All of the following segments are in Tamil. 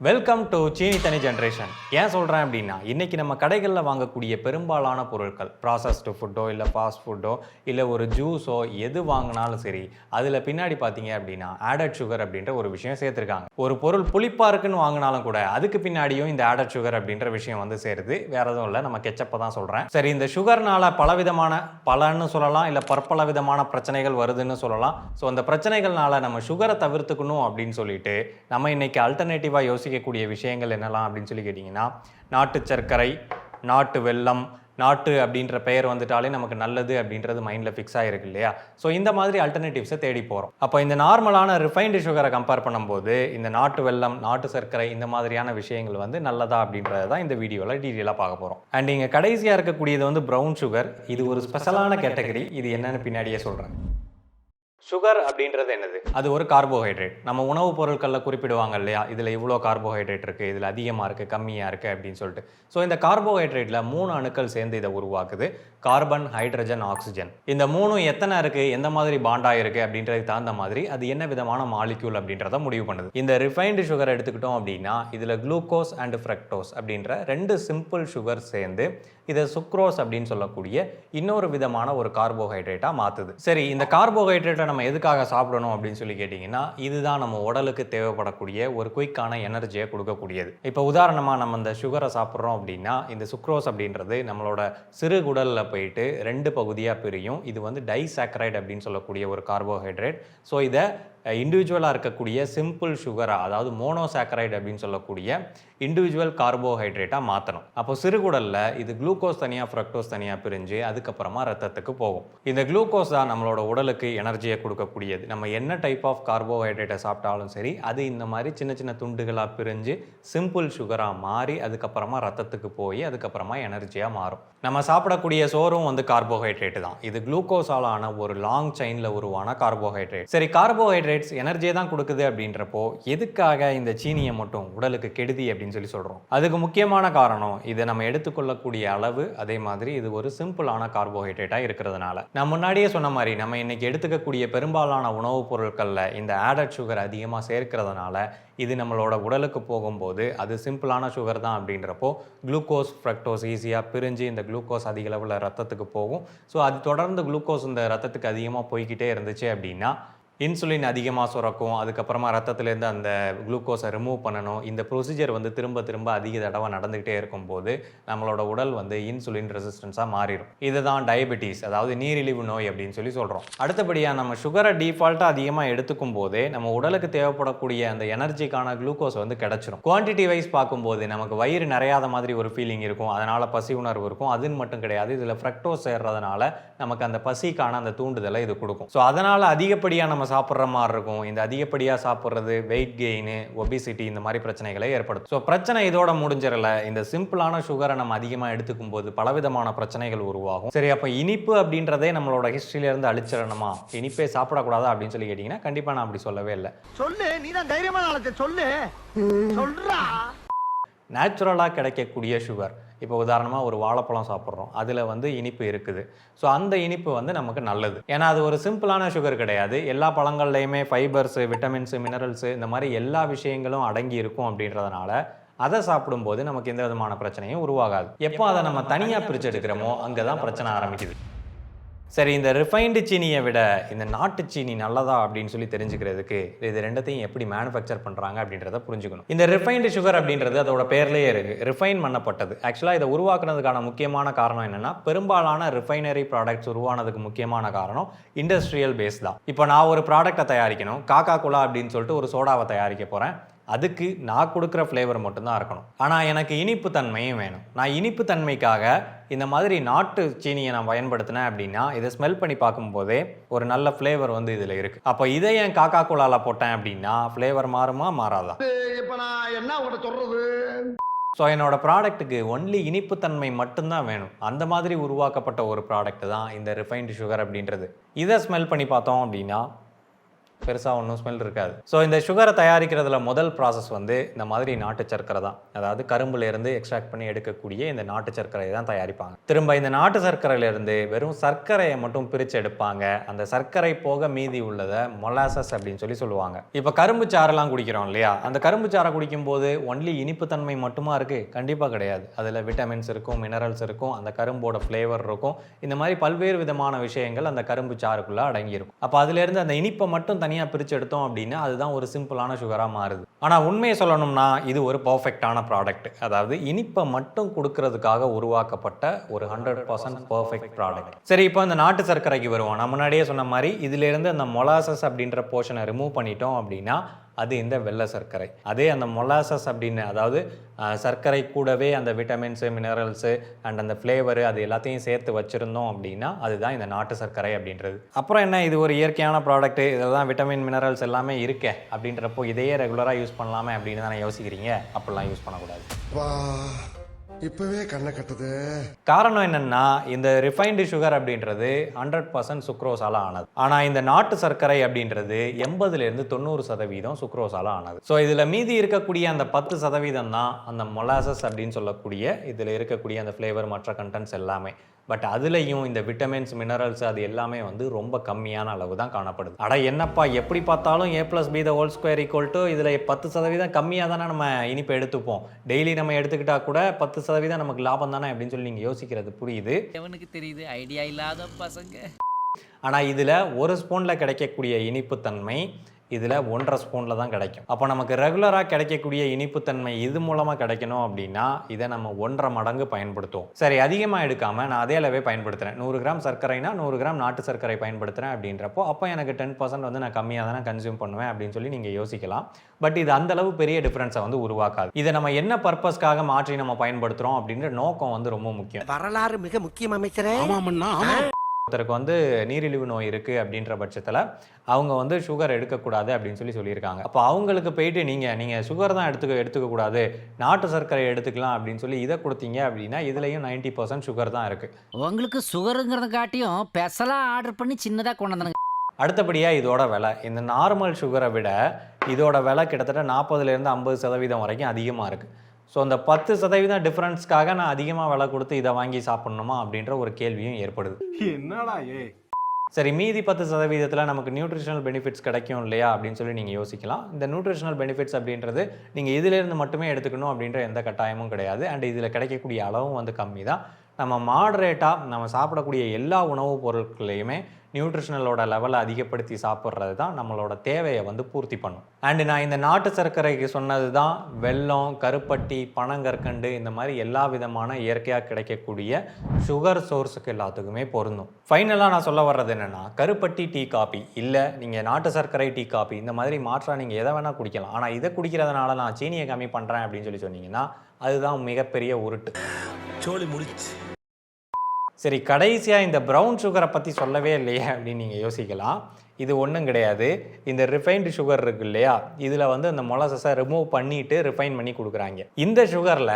வெல்கம் டு சீனி தனி ஜென்ரேஷன் ஏன் சொல்கிறேன் அப்படின்னா இன்றைக்கி நம்ம கடைகளில் வாங்கக்கூடிய பெரும்பாலான பொருட்கள் ப்ராசஸ்டு ஃபுட்டோ இல்லை ஃபாஸ்ட் ஃபுட்டோ இல்லை ஒரு ஜூஸோ எது வாங்கினாலும் சரி அதில் பின்னாடி பார்த்தீங்க அப்படின்னா ஆடட் சுகர் அப்படின்ற ஒரு விஷயம் சேர்த்துருக்காங்க. ஒரு பொருள் புளிப்பாக இருக்குன்னு வாங்கினாலும் கூட அதுக்கு பின்னாடியும் இந்த ஆடட் சுகர் அப்படின்ற விஷயம் வந்து சேருது. வேற எதுவும் இல்லை நம்ம கெச்சப்பை தான் சொல்கிறேன் சரி இந்த சுகர்னால பலவிதமான பலன்னு சொல்லலாம் இல்லை பற்பல விதமான பிரச்சனைகள் வருதுன்னு சொல்லலாம். ஸோ அந்த பிரச்சனைகள்னால நம்ம சுகரை தவிர்த்துக்கணும் அப்படின்னு சொல்லிட்டு நம்ம இன்னைக்கு அல்டர்னேட்டிவாக சேர்க்கக்கூடிய விஷயங்கள் என்னெல்லாம் அப்படின்னு சொல்லி கேட்டிங்கன்னா நாட்டு சர்க்கரை நாட்டு வெல்லம் நாட்டு அப்படின்ற பெயர் வந்துட்டாலே நமக்கு நல்லது அப்படின்றது மைண்டில் ஃபிக்ஸ் ஆகிருக்கு இல்லையா? ஸோ இந்த மாதிரி அல்டர்னேட்டிவ்ஸை தேடி போகிறோம் அப்போ இந்த நார்மலான ரிஃபைன்டு சுகரை கம்பேர் பண்ணும்போது இந்த நாட்டு வெல்லம் நாட்டு சர்க்கரை இந்த மாதிரியான விஷயங்கள் வந்து நல்லதா அப்படின்றத தான் இந்த வீடியோவில் டீட்டெயிலாக பார்க்க போகிறோம் அண்ட் இங்கே கடைசியாக இருக்கக்கூடியது வந்து ப்ரௌன் சுகர் இது ஒரு ஸ்பெஷலான கேட்டகரி இது என்னென்னு பின்னாடியே சொல்கிறேன் சுகர் அப்படின்றது என்னது? அது ஒரு கார்போஹைட்ரேட் நம்ம உணவுப் பொருட்களில் குறிப்பிடுவாங்க இல்லையா? இதில் இவ்வளோ கார்போஹைட்ரேட் இருக்குது இதில் அதிகமாக இருக்குது கம்மியாக இருக்குது அப்படின்னு சொல்லிட்டு. ஸோ இந்த கார்போஹைட்ரேட்டில் மூணு அணுக்கள் சேர்ந்து இதை உருவாக்குது. கார்பன் ஹைட்ரஜன் ஆக்சிஜன் இந்த மூணும் எத்தனை இருக்குது எந்த மாதிரி பாண்டாக இருக்குது அப்படின்றதுக்கு தகுந்த மாதிரி அது என்ன விதமான மாலிக்யூல் அப்படின்றத முடிவு பண்ணுது. இந்த ரிஃபைன்டு சுகர் எடுத்துக்கிட்டோம் அப்படின்னா இதில் குளுக்கோஸ் அண்ட் ஃப்ரக்டோஸ் அப்படின்ற ரெண்டு சிம்பிள் சுகர் சேர்ந்து இதை சுக்ரோஸ் அப்படின்னு சொல்லக்கூடிய இன்னொரு விதமான ஒரு கார்போஹைட்ரேட்டாக மாற்றுது சரி இந்த கார்போஹைட்ரேட்டை நம்ம எதுக்காக சாப்பிடணும் அப்படின்னு சொல்லி கேட்டிங்கன்னா இதுதான் நம்ம உடலுக்கு தேவைப்படக்கூடிய ஒரு குயிக்கான எனர்ஜியை கொடுக்கக்கூடியது. இப்போ உதாரணமாக நம்ம இந்த சுகரை சாப்பிட்றோம் அப்படின்னா இந்த சுக்ரோஸ் அப்படின்றது நம்மளோட சிறுகுடலில் போயிட்டு ரெண்டு பகுதியாக பிரியும். இது வந்து டைசாக்ரைட் அப்படின்னு சொல்லக்கூடிய ஒரு கார்போஹைட்ரேட். ஸோ இதை இண்டிவிஜுவலாக இருக்கக்கூடிய சிம்பிள் சுகராக அதாவது மோனோசாக்கரைட் அப்படின்னு சொல்லக்கூடிய இண்டிவிஜுவல் கார்போஹைட்ரேட்டாக மாற்றணும் அப்போ சிறுகுடலில் இது குளுக்கோஸ் தனியாக ஃப்ரக்டோஸ் தனியாக பிரிஞ்சு அதுக்கப்புறமா ரத்தத்துக்கு போகும். இந்த குளுக்கோஸ் தான் நம்மளோட உடலுக்கு எனர்ஜியை கொடுக்கக்கூடியது. நம்ம என்ன டைப் ஆஃப் கார்போஹைட்ரேட்டை சாப்பிட்டாலும் சரி அது இந்த மாதிரி சின்ன சின்ன துண்டுகளாக பிரிஞ்சு சிம்பிள் சுகராக மாறி அதுக்கப்புறமா ரத்தத்துக்கு போய் அதுக்கப்புறமா எனர்ஜியாக மாறும். நம்ம சாப்பிடக்கூடிய சோறும் வந்து கார்போஹைட்ரேட்டு தான். இது குளுக்கோஸால் ஆன ஒரு லாங் செயினில் உருவான கார்போஹைட்ரேட் சரி கார்போஹைட்ரேட் கார்போஹைட்ரேட்ஸ் எனர்ஜியை தான் கொடுக்குது அப்படின்றப்போ எதுக்காக இந்த சீனியை மட்டும் உடலுக்கு கெடுதி அப்படின்னு சொல்லி சொல்கிறோம் அதுக்கு முக்கியமான காரணம் இதை நம்ம எடுத்துக்கொள்ளக்கூடிய அளவு அதே மாதிரி இது ஒரு சிம்பிளான கார்போஹைட்ரேட்டாக இருக்கிறதுனால. நான் முன்னாடியே சொன்ன மாதிரி நம்ம இன்னைக்கு எடுத்துக்கக்கூடிய பெரும்பாலான உணவுப் பொருட்களில் இந்த ஆடட் சுகர் அதிகமாக சேர்க்கிறதுனால இது நம்மளோட உடலுக்கு போகும்போது அது சிம்பிளான சுகர் தான் அப்படின்றப்போ குளுக்கோஸ் ஃப்ரக்டோஸ் ஈஸியாக பிரிஞ்சு இந்த குளுக்கோஸ் அதிக அளவில் ரத்தத்துக்கு போகும். ஸோ அது தொடர்ந்து குளுக்கோஸ் இந்த ரத்தத்துக்கு அதிகமாக போய்கிட்டே இருந்துச்சு அப்படின்னா இன்சுலின் அதிகமாக சுரக்கும் அதுக்கப்புறமா ரத்தத்துலேருந்து அந்த குளுக்கோஸை ரிமூவ் பண்ணணும். இந்த ப்ரொசீஜர் வந்து திரும்ப திரும்ப அதிக தடவை நடந்துக்கிட்டே இருக்கும்போது நம்மளோட உடல் வந்து இன்சுலின் ரெசிஸ்டன்ஸாக மாறிடும். இதுதான் டயபெட்டிஸ் அதாவது நீரிழிவு நோய் அப்படின்னு சொல்லி சொல்கிறோம் அடுத்தபடியாக நம்ம சுகரை டிஃபால்ட்டாக அதிகமாக எடுத்துக்கும் போதே நம்ம உடலுக்கு தேவைப்படக்கூடிய அந்த எனர்ஜிக்கான குளுக்கோஸ் வந்து கிடச்சிரும். குவான்டிட்டி வைஸ் பார்க்கும்போது நமக்கு வயிறு நிறையாத மாதிரி ஒரு ஃபீலிங் இருக்கும். அதனால் பசி உணர்வு இருக்கும். அதுன்னு மட்டும் கிடையாது. இதில் ஃப்ரக்டோஸ் சேர்றதுனால நமக்கு அந்த பசிக்கான அந்த தூண்டுதலை இது கொடுக்கும். ஸோ அதனால் அதிகப்படியாக நம்ம சாப்பிட்ற மாதிரி இருக்கும். இந்த அதிகப்படியாக சாப்பிட்றது வெயிட் கெயின் ஒபிசிட்டி இந்த மாதிரி பிரச்சனைகளை ஏற்படுத்தும். ஸோ பிரச்சனை இதோட முடிஞ்சிடல. இந்த சிம்பிளான சுகரை நம்ம அதிகமாக எடுத்துக்கும் போது பலவிதமான பிரச்சனைகள் உருவாகும். சரி அப்போ இனிப்பு அப்படின்றதே நம்மளோட ஹிஸ்ட்ரியிலேருந்து அழிச்சிடணுமா? இனிப்பே சாப்பிடக்கூடாதா அப்படின்னு சொல்லி கேட்டிங்கன்னா கண்டிப்பாக நான் அப்படி சொல்லவே இல்லை. சொல்லு நீ தான் தைரியமான சொல்லு. சொல்றா. நேச்சுரலாக கிடைக்கக்கூடிய சுகர் இப்போ உதாரணமாக ஒரு வாழைப்பழம் சாப்பிட்றோம். அதில் வந்து இனிப்பு இருக்குது. ஸோ அந்த இனிப்பு வந்து நமக்கு நல்லது. ஏன்னா அது ஒரு சிம்பிளான சுகர் கிடையாது. எல்லா பழங்கள்லையுமே ஃபைபர்ஸு விட்டமின்ஸு மினரல்ஸு இந்த மாதிரி எல்லா விஷயங்களும் அடங்கி இருக்கும் அப்படின்றதுனால அதை சாப்பிடும்போது நமக்கு எந்த விதமான பிரச்சனையும் உருவாகாது. எப்போ அதை நம்ம தனியாக பிரித்து எடுக்கிறோமோ அங்கே தான் பிரச்சனை ஆரம்பிக்குது. சரி இந்த ரிஃபைன்டு சீனியை விட இந்த நாட்டு சீனி நல்லதா அப்படின்னு சொல்லி தெரிஞ்சுக்கிறதுக்கு இது ரெண்டத்தையும் எப்படி மேனுஃபேக்சர் பண்ணுறாங்க அப்படின்றத புரிஞ்சுக்கணும். இந்த ரிஃபைன்டு சுகர் அப்படின்றது அதோட பேர்லேயே இருக்குது ரிஃபைன் பண்ணப்பட்டது. ஆக்சுவலாக இதை உருவாக்குனதுக்கான முக்கியமான காரணம் என்னென்னா பெரும்பாலான ரிஃபைனரி ப்ராடக்ட்ஸ் உருவானதுக்கு முக்கியமான காரணம் இண்டஸ்ட்ரியல் பேஸ் தான். இப்போ நான் ஒரு ப்ராடக்ட்டை தயாரிக்கணும். காக்கா குலா அப்படின்னு சொல்லிட்டு ஒரு சோடாவை தயாரிக்க போகிறேன் அதுக்கு நான் கொடுக்குற ஃப்ளேவர் மட்டும்தான் இருக்கணும் ஆனால் எனக்கு இனிப்பு தன்மையும் வேணும். நான் இனிப்பு தன்மைக்காக இந்த மாதிரி நாட்டு சீனியை நான் பயன்படுத்தினேன் அப்படின்னா இதை ஸ்மெல் பண்ணி பார்க்கும்போதே ஒரு நல்ல ஃப்ளேவர் வந்து இதில் இருக்குது அப்போ இதை என் காக்கா கோலால போட்டேன் அப்படின்னா ஃப்ளேவர் மாறுமா மாறாதா? இப்ப நான் என்ன உங்கள்கிட்ட சொல்றது? ஸோ என்னோட ப்ராடக்ட்டுக்கு ஒன்லி இனிப்புத்தன்மை மட்டும்தான் வேணும். அந்த மாதிரி உருவாக்கப்பட்ட ஒரு ப்ராடக்ட் தான் இந்த ரிஃபைன்டு சுகர் அப்படின்றது. இதை ஸ்மெல் பண்ணி பார்த்தோம் அப்படின்னா பெருசாக ஒன்றும் ஸ்மெல் இருக்காது. ஸோ இந்த சுகரை தயாரிக்கிறதுல முதல் ப்ராசஸ் வந்து இந்த மாதிரி நாட்டு சர்க்கரை தான். அதாவது கரும்புலேருந்து எக்ஸ்ட்ராக்ட் பண்ணி எடுக்கக்கூடிய இந்த நாட்டு சர்க்கரையை தான் தயாரிப்பாங்க. திரும்ப இந்த நாட்டு சர்க்கரையிலேருந்து வெறும் சர்க்கரையை மட்டும் பிரித்து எடுப்பாங்க. அந்த சர்க்கரை போக மீதி உள்ளதை மொலாசஸ் அப்படின்னு சொல்லி சொல்லுவாங்க. இப்போ கரும்பு சாறெல்லாம் குடிக்கிறோம் இல்லையா? அந்த கரும்பு சாறை குடிக்கும்போது ஒன்லி இனிப்பு தன்மை மட்டுமா இருக்குது கண்டிப்பாக கிடையாது. அதில் விட்டமின்ஸ் இருக்கும் மினரல்ஸ் இருக்கும் அந்த கரும்போட ஃப்ளேவர் இருக்கும். இந்த மாதிரி பல்வேறு விதமான விஷயங்கள் அந்த கரும்பு சாறுக்குள்ளே அடங்கியிருக்கும். அப்போ அதுலேருந்து அந்த இனிப்பை மட்டும் தனி தனியாக பிரித்து எடுத்தோம் அப்படின்னா அதுதான் ஒரு சிம்பிளான சுகராக மாறுது. ஆனால் உண்மையை சொல்லணும்னா இது ஒரு பர்ஃபெக்டான ப்ராடக்ட் அதாவது இனிப்பை மட்டும் கொடுக்கறதுக்காக உருவாக்கப்பட்ட ஒரு ஹண்ட்ரட் பர்சன்ட் பர்ஃபெக்ட் ப்ராடக்ட் சரி இப்போ இந்த நாட்டு சர்க்கரைக்கு வருவோம். நான் முன்னாடியே சொன்ன மாதிரி இதிலேருந்து அந்த மொலாசஸ் அப்படின்ற போர்ஷனை ரிமூவ் பண்ணிட்டோம் அப்படின்னா அது இந்த வெள்ளை சர்க்கரை. அதே அந்த மொலாசஸ் அப்படின்னு அதாவது சர்க்கரை கூடவே அந்த விட்டமின்ஸு மினரல்ஸு அண்ட் அந்த ஃப்ளேவரு அது எல்லாத்தையும் சேர்த்து வச்சுருந்தோம் அப்படின்னா அதுதான் இந்த நாட்டு சர்க்கரை அப்படின்றது. அப்புறம் என்ன இது ஒரு இயற்கையான ப்ராடக்ட்டு இதெல்லாம் தான் விட்டமின் மினரல்ஸ் எல்லாமே இருக்கே அப்படின்றப்போ இதையே ரெகுலராக யூஸ் பண்ணலாமே அப்படின்னு தானே யோசிக்கிறீங்க? அப்படிலாம் யூஸ் பண்ணக்கூடாது. இப்பவே கண்ணை கட்டுது. காரணம் என்னன்னா இந்த ரிஃபைன்டு சுகர் அப்படின்றது ஹண்ட்ரட் பர்சன்ட் சுக்ரோஸால ஆனது. ஆனால் இந்த நாட்டு சர்க்கரை அப்படின்றது எண்பதுலேருந்து தொண்ணூறு சதவீதம் சுக்ரோஸால ஆனது. ஸோ இதில் மீதி இருக்கக்கூடிய அந்த பத்து சதவீதம் தான் அந்த மொலாசஸ் அப்படின்னு சொல்லக்கூடிய இதில் இருக்கக்கூடிய அந்த ஃப்ளேவர் மற்ற கண்டென்ட்ஸ் எல்லாமே. பட் அதுலேயும் இந்த விட்டமின்ஸ் மினரல்ஸ் அது எல்லாமே வந்து ரொம்ப கம்மியான அளவு தான் காணப்படுது. அட என்னப்பா எப்படி பார்த்தாலும் A plus B the whole square equal to இதில் பத்து சதவீதம் கம்மியாக தானே நம்ம இனிப்பை எடுத்துப்போம். டெய்லி நம்ம எடுத்துக்கிட்டா கூட பத்து சதவீதம் நமக்கு லாபம் தானே அப்படின்னு சொல்லி நீங்கள் யோசிக்கிறது புரியுது. எவனுக்கு தெரியுது? ஐடியா இல்லாத பசங்க. ஆனால் இதில் ஒரு ஸ்பூனில் கிடைக்கக்கூடிய இனிப்புத்தன்மை இதில் ஒன்றரை ஸ்பூனில் தான் கிடைக்கும். அப்போ நமக்கு ரெகுலராக கிடைக்கக்கூடிய இனிப்புத்தன்மை இது மூலமாக கிடைக்கணும் அப்படின்னா இதை நம்ம ஒன்றரை மடங்கு பயன்படுத்துவோம். சரி அதிகமாக எடுக்காமல் நான் அதே அளவே பயன்படுத்துகிறேன் நூறு கிராம் சர்க்கரைனா நூறு கிராம் நாட்டு சர்க்கரை பயன்படுத்துகிறேன் அப்படின்றப்போ அப்போ எனக்கு டென் பர்சன்ட் வந்து நான் கம்மியாக தானே கன்சியூம் பண்ணுவேன் அப்படின்னு சொல்லி நீங்கள் யோசிக்கலாம். பட் இது அந்த அளவு பெரிய டிஃப்ரென்ஸை வந்து உருவாக்காது. இதை நம்ம என்ன பர்பஸ்க்காக மாற்றி நம்ம பயன்படுத்துகிறோம் அப்படின்ற நோக்கம் வந்து ரொம்ப முக்கியம். வரலாறு மிக முக்கியம் அமைச்சரே. ஒருத்தருக்கு வந்து நீரிழிவு நோய் இருக்குது அப்படின்ற பட்சத்தில் அவங்க வந்து சுகர் எடுக்கக்கூடாது அப்படின்னு சொல்லி சொல்லியிருக்காங்க. அப்போ அவங்களுக்கு போயிட்டு நீங்கள் நீங்கள் சுகர் தான் எடுத்துக்க எடுத்துக்கக்கூடாது. நாட்டு சர்க்கரை எடுத்துக்கலாம் அப்படின்னு சொல்லி இதை கொடுத்தீங்க அப்படின்னா இதுலேயும் நைன்ட்டி பர்சன்ட் சுகர் தான் இருக்குது உங்களுக்கு சுகருங்கிறத காட்டியும் பெசலா ஆர்டர் பண்ணி சின்னதா கொண்டு வந்தானுங்க அடுத்தபடியாக இதோட விலை. இந்த நார்மல் சுகரை விட இதோட விலை கிட்டத்தட்ட நாற்பதுலேருந்து ஐம்பது சதவீதம் வரைக்கும் அதிகமாக இருக்குது ஸோ அந்த பத்து சதவீதம் டிஃப்ரென்ஸ்க்காக நான் அதிகமாக விலை கொடுத்து இதை வாங்கி சாப்பிட்ணுமா அப்படின்ற ஒரு கேள்வியும் ஏற்படுது. என்னடா ஏ? சரி மீதி பத்து சதவீதத்தில் நமக்கு நியூட்ரிஷனல் பெனிஃபிட்ஸ் கிடைக்கும் இல்லையா அப்படின்னு சொல்லி நீங்கள் யோசிக்கலாம். இந்த நியூட்ரிஷனல் பெனிஃபிட்ஸ் அப்படின்றது நீங்கள் இதிலேருந்து மட்டுமே எடுத்துக்கணும் அப்படின்ற எந்த கட்டாயமும் கிடையாது. அண்ட் இதில் கிடைக்கக்கூடிய அளவும் வந்து கம்மி தான் நம்ம மாடரேட்டாக நம்ம சாப்பிடக்கூடிய எல்லா உணவுப் பொருட்களையுமே நியூட்ரிஷனலோட லெவலை அதிகப்படுத்தி சாப்பிட்றது தான் நம்மளோட தேவையை வந்து பூர்த்தி பண்ணும். அண்டு நான் இந்த நாட்டு சர்க்கரைக்கு சொன்னது தான் வெல்லம் கருப்பட்டி பனங்கற்கண்டு இந்த மாதிரி எல்லா விதமான இயற்கையாக கிடைக்கக்கூடிய சுகர் சோர்ஸுக்கு எல்லாத்துக்குமே பொருந்தும். ஃபைனலாக நான் சொல்ல வர்றது என்னென்னா கருப்பட்டி டீ காபி இல்லை நீங்கள் நாட்டு சர்க்கரை டீ காபி இந்த மாதிரி மாற்றாக நீங்கள் எதை வேணால் குடிக்கலாம். ஆனால் இதை குடிக்கிறதுனால நான் சீனியை கம்மி பண்ணுறேன் அப்படின்னு சொல்லி சொன்னீங்கன்னா அதுதான் மிகப்பெரிய உருட்டு. சோழி முடிச்சு சரி கடைசியாக இந்த ப்ரௌன் சுகரை பற்றி சொல்லவே இல்லையே அப்படின்னு நீங்கள் யோசிக்கலாம். இது ஒன்றும் கிடையாது. இந்த ரிஃபைன்டு சுகர் இருக்கு இல்லையா? இதில் வந்து அந்த மொலசஸை ரிமூவ் பண்ணிட்டு ரிஃபைன் பண்ணி கொடுக்குறாங்க. இந்த சுகரில்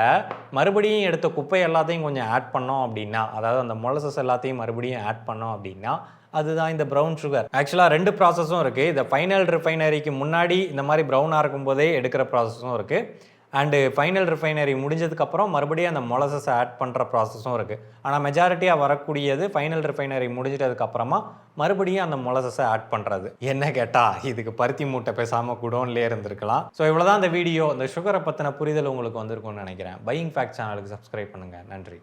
மறுபடியும் எடுத்த குப்பை எல்லாத்தையும் கொஞ்சம் ஆட் பண்ணோம் அப்படின்னா அதாவது அந்த மொலசஸ் எல்லாத்தையும் மறுபடியும் ஆட் பண்ணோம் அப்படின்னா அதுதான் இந்த ப்ரௌன் சுகர் ஆக்சுவலாக ரெண்டு ப்ராசஸும் இருக்குது இந்த ஃபைனல் ரிஃபைனரிக்கு முன்னாடி இந்த மாதிரி ப்ரௌனாக இருக்கும்போதே எடுக்கிற ப்ராசஸும் இருக்குது அண்டு ஃபைனல் ரிஃபைனரி முடிஞ்சதுக்கப்புறம் மறுபடியும் அந்த மொலசஸை ஆட் பண்ணுற ப்ராசஸும் இருக்குது ஆனால் மெஜாரிட்டியாக வரக்கூடியது ஃபைனல் ரிஃபைனரி முடிஞ்சிட்டதுக்கப்புறமா மறுபடியும் அந்த மொலசஸை ஆட் பண்ணுறது என்ன கேட்டால் இதுக்கு பருத்தி மூட்டை பேசாமல் குடோன்லேயே இருந்திருக்கலாம். ஸோ இவ்வளோ தான் இந்த வீடியோ இந்த சுகரை பற்றின புரிதல் உங்களுக்கு வந்திருக்கும்னு நினைக்கிறேன். பையிங் ஃபேக்ட் சேனலுக்கு சப்ஸ்கிரைப் பண்ணுங்கள் நன்றி.